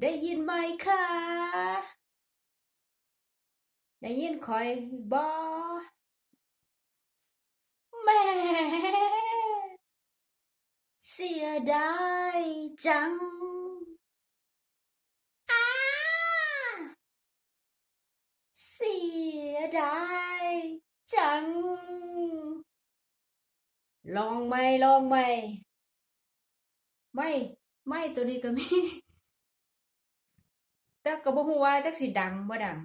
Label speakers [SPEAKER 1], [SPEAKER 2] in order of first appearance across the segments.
[SPEAKER 1] ได้ยินไหมคะ ได้ยินคอยบอแม่เสียดายจังอาเสียดายจัง ลองไหมลองไหม ไม่ไม่ตัวนี้ก็มีแต่ก็บ่ฮู้ว่าจักสิดังบ่ดัง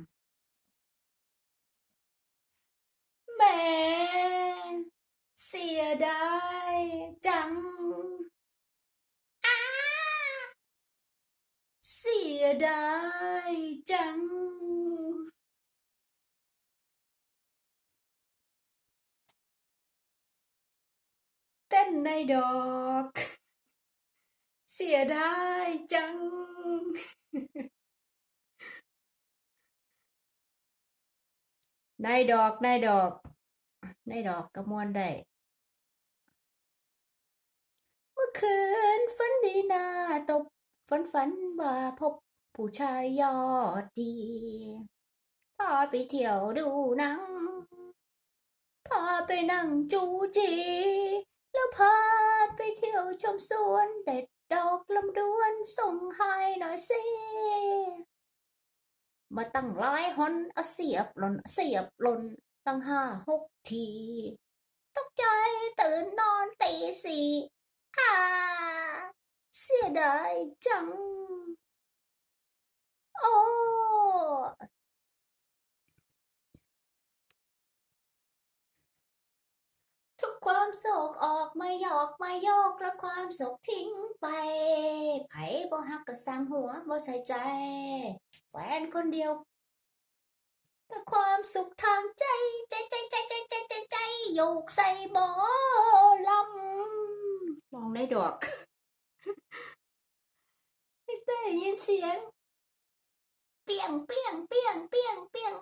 [SPEAKER 1] แหม่เสียดายจังอ้าเสียดายจังเต้นในดอก เสียดายจังนายดอกนายดอกนายดอกกระมวลได้เมื่อคืนฝันดีหน้าตบฝันฝันว่าพบผู้ชายยอดดีพาไปเที่ยวดูหนังพาไปนั่งจูจี แล้วพาไปเที่ยวชมสวนเด็ด ดอกลำดวนส่งให้หน่อยสิมาตั้งหลายหนเอาเสียบหล่นเสียบหล่นตั้งห้าหกทีตกใจตื่นนอนตีสี่อ่าเสียดายจัง โอ้ ทุกความโศกออกมาหยอกมาโยกแล้วความโศกทิ้งไปไผบ่ฮักก็สร้างหัวบ่ใส่ใจ แฟนคนเดียวแต่ความสุขทางใจ ใจใจใจใจใจใจใจโยกใส่หมอลำมองได้ดอกไม่ได้ยินเสียง เปียงเปียงเปียงเปียงเปียง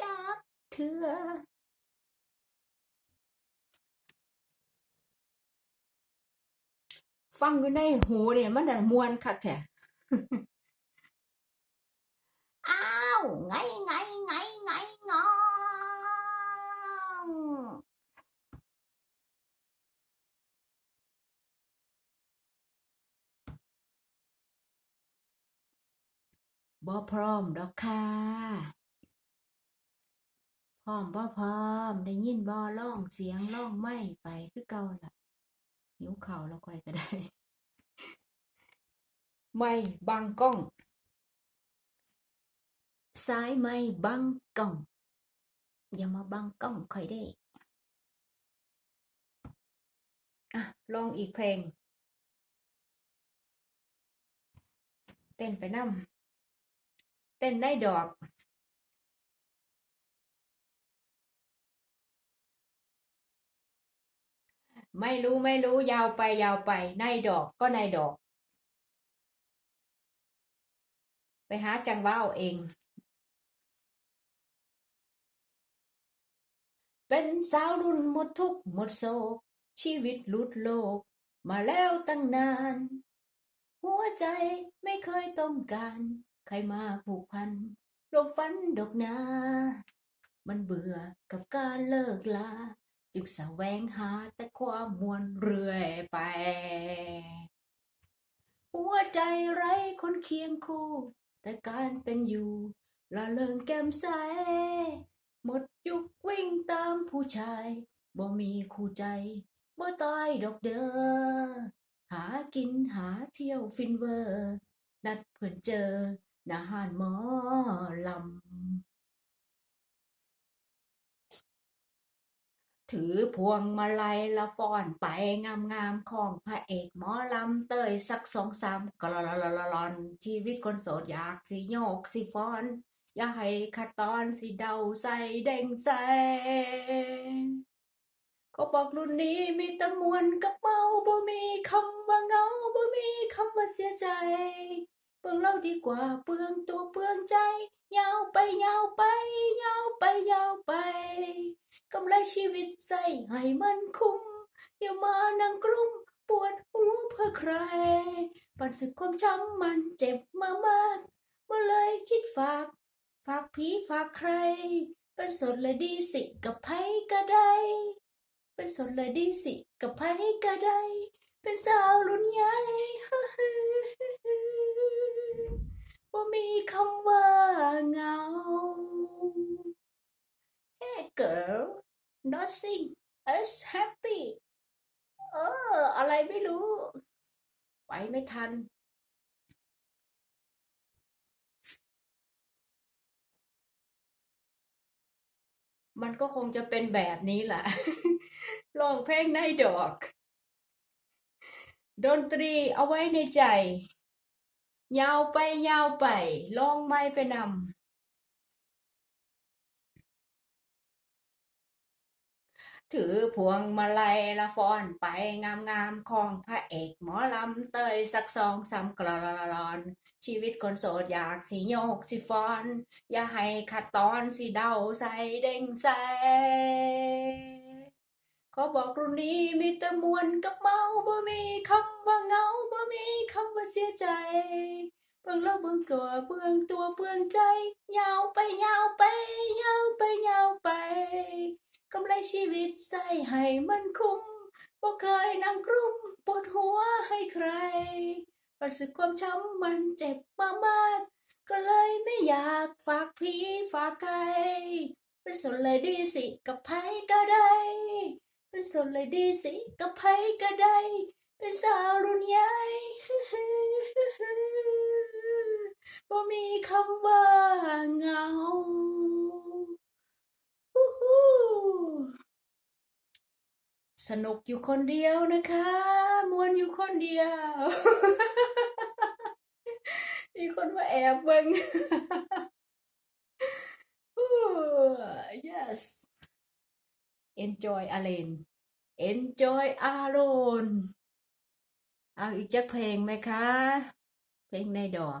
[SPEAKER 1] จากเธอ ฟังอยู่ในหูเนี่ยมันน่ะมวนคักแท้อ้าวไงไงไงไงงองบ่พร้อมดอกค่ะพร้อมบ่พร้อมได้ยินบ่ร้องเสียงร้องไม่ไปคือเก่าล่ะ หิวข้าแล้วค่อยก็ได้ ไม่บังกล้องสายไม่บังกล้อง อย่ามาบังกล้องค่อยได้อะลองอีกเพลง เต้นไปน้ำเต้นได้ดอก ไม่รู้ไม่รู้ยาวไปยาวไป ในดอกก็ในดอก ไปหาจังหวะเอาเอง เป็นสาวรุ่นหมดทุกข์หมดโศก ชีวิตหลุดโลก มาแล้วตั้งนาน หัวใจไม่เคยต้องการ ใครมาผูกพันหลบฝันดอกนา มันเบื่อกับการเลิกลา จึงแสวงหาแต่ความมวลเรื่อยไป หัวใจไร้คนเคียงคู่ แต่การเป็นอยู่ละเริงแก้มใส หมดยุควิ่งตามผู้ชาย บ่มีคู่ใจ บ่ตายดอกเด้อ หากินหาเที่ยวฟินเวอร์ นัดเพื่อนเจอหนาหานหมอลำ ถือพวงมาลัยละฟ้อนไปงามงามๆของพระเอกหมอลำเตยสักสองสามกลลลลอนชีวิตคนโสดอยากสิโยกสิฟ้อน อย่าให้ขัดตอนสิเดาใส่เด้งใสเขาบอกรุ่นนี้มีต่มวนกับเมาบ่มีคำว่าเหงาบ่มีคำว่าเสียใจเปลืองเราดีกว่าเปลืองตัวเปลืองใจยาวไปยาวไปยาวไปยาวไป กำไรชีวิตใสให้มันคุ้ม อย่ามานั่งกลุ้มปวดหัวเพื่อใคร ปันสึกความช้ำมันเจ็บมามากเมื่อเลยคิดฝาก ฝากผีฝากใคร เป็นสดเลยดีสิกับไผก็ได้ เป็นสดเลยดีสิกับไผก็ได้ เป็นสาวรุ่นใหญ่ว่ามีคำว่าเหงา Hey girl nothing is happy เออ อะไรไม่รู้ ไปไม่ทัน มันก็คงจะเป็นแบบนี้แหละร้องเพลงในดอก ดนตรีเอาไว้ในใจ ยาวไปยาวไป ลองไม้ไปนำ ถือพวงมาลัยละฟ้อนไปงามๆของพระเอกหมอลำเตยสักสองสามกลอนชีวิตคนโสดอยากสิโยกสิฟอน อย่าให้ขัดตอนสิเดาใส่เด้งใส่ขอบอกรุ่นนี้มีแต่มวนกับเมาบ่มีคำว่าเงาบ่มีคำว่าเสียใจเบิ่งแล้วเบิ่งตัวเบิ่งตัวเบิ่งใจยาวไปยาวไปยาวไปยาวไป กำไรชีวิตใส่ให้มันคุ้มบ่เคยนั่งกลุ้มปวดหัวให้ใครรู้สึกความช้ำมันเจ็บมากๆก็เลยไม่อยากฝากผีฝากใครเป็นสนเลยดีสิกับไผก็ได้เป็นสนเลยดีสิกับไผก็ได้ เป็นสาวรุ่นใหญ่บ่มีคำว่าเหงาฮู้ฮู้ สนุกอยู่คนเดียวนะคะมวนอยู่คนเดียว มีคนมาแอบเบิง yes enjoy alone enjoy alone เอาอีกจักเพลงไหมคะ เพลงในดอก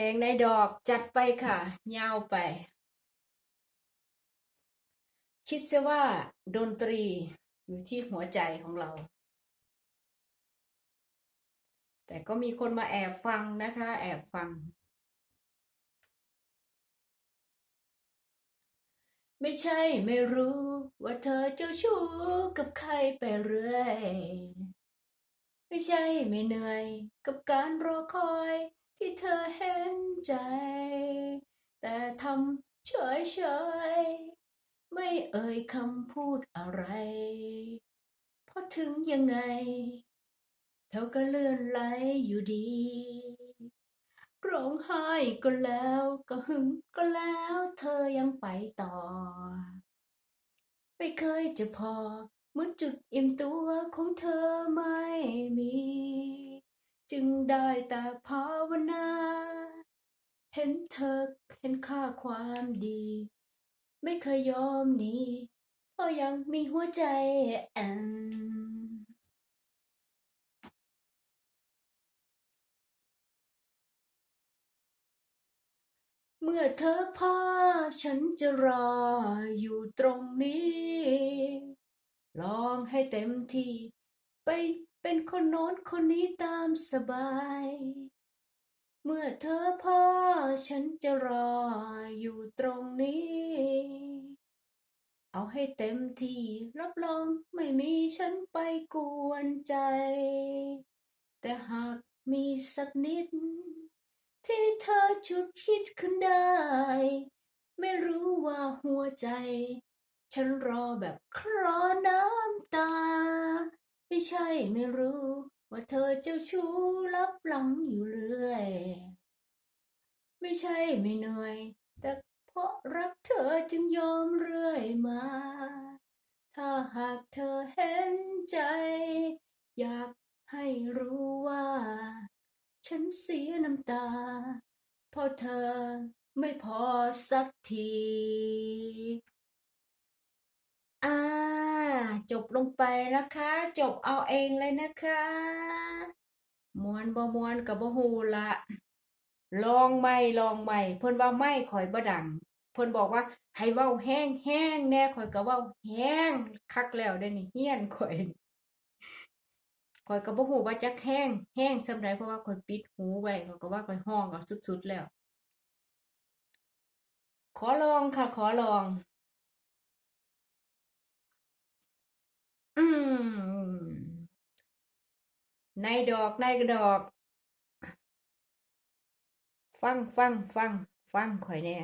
[SPEAKER 1] ลงในดอกจัดไปค่ะ ยาวไป คิดซะว่าดนตรีอยู่ที่หัวใจของเรา แต่ก็มีคนมาแอบฟังนะคะ แอบฟัง ไม่ใช่ไม่รู้ว่าเธอเจ้าชู้กับใครไปเรื่อย ไม่ใช่ไม่เหนื่อยกับการรอคอย ที่เธอเห็นใจ แต่ทำเฉยเฉยไม่เอ่ยคำพูดอะไรพราะถึงยังไง เธอก็เลื่อนไหลอยู่ดี ร้องไห้ก็แล้วก็หึงก็แล้วเธอยังไปต่อ ไม่เคยจะพอเหมือนจุดอิ่มตัวของเธอไม่มี จึงได้แต่ภาวนา เห็นเธอเห็นค่าความดี ไม่เคยยอมหนีเพราะยังมีหัวใจแอนเมื่อเธอพอฉันจะรออยู่ตรงนี้ ลองให้เต็มที่ไป เป็นคนโน้นคนนี้ตามสบาย เมื่อเธอพอฉันจะรออยู่ตรงนี้ เอาให้เต็มที่รับรองไม่มีฉันไปกวนใจ แต่หากมีสักนิด ที่เธอฉุดคิดขึ้นได้ ไม่รู้ว่าหัวใจ ฉันรอแบบคลอน้ำตา ไม่ใช่ไม่รู้ ว่าเธอเจ้าชู้รับหลังอยู่เรื่อย ไม่ใช่ไม่เหนื่อย แต่เพราะรักเธอจึงยอมเรื่อยมา ถ้าหากเธอเห็นใจ อยากให้รู้ว่า ฉันเสียน้ำตา เพราะเธอไม่พอสักทีอา จบลงไปนะคะ จบเอาเองเลยนะคะมวนบ่มวนกับบ่ฮูละลองไม่ลองไม่เพิ่นว่าไม่ข่อยบ่ดังเพิ่นพิ่นบอกว่า ให้เว้าแห้งแห้งแน่ข่อยก็เว้าแห้งคักแล้วเด้นี่เฮียนข่อยข่อยก็บ่ฮู้ว่าจักแห้งแห้งส่ำใดเพราะว่าข่อยปิดหูไว้ข่อยก็ว่าข่อยร้องเอาสุดๆแล้ว ขอลองค่ะ ขอลอง อืม ในดอกในดอก ฟังฟังฟัง ฟังข่อยแน่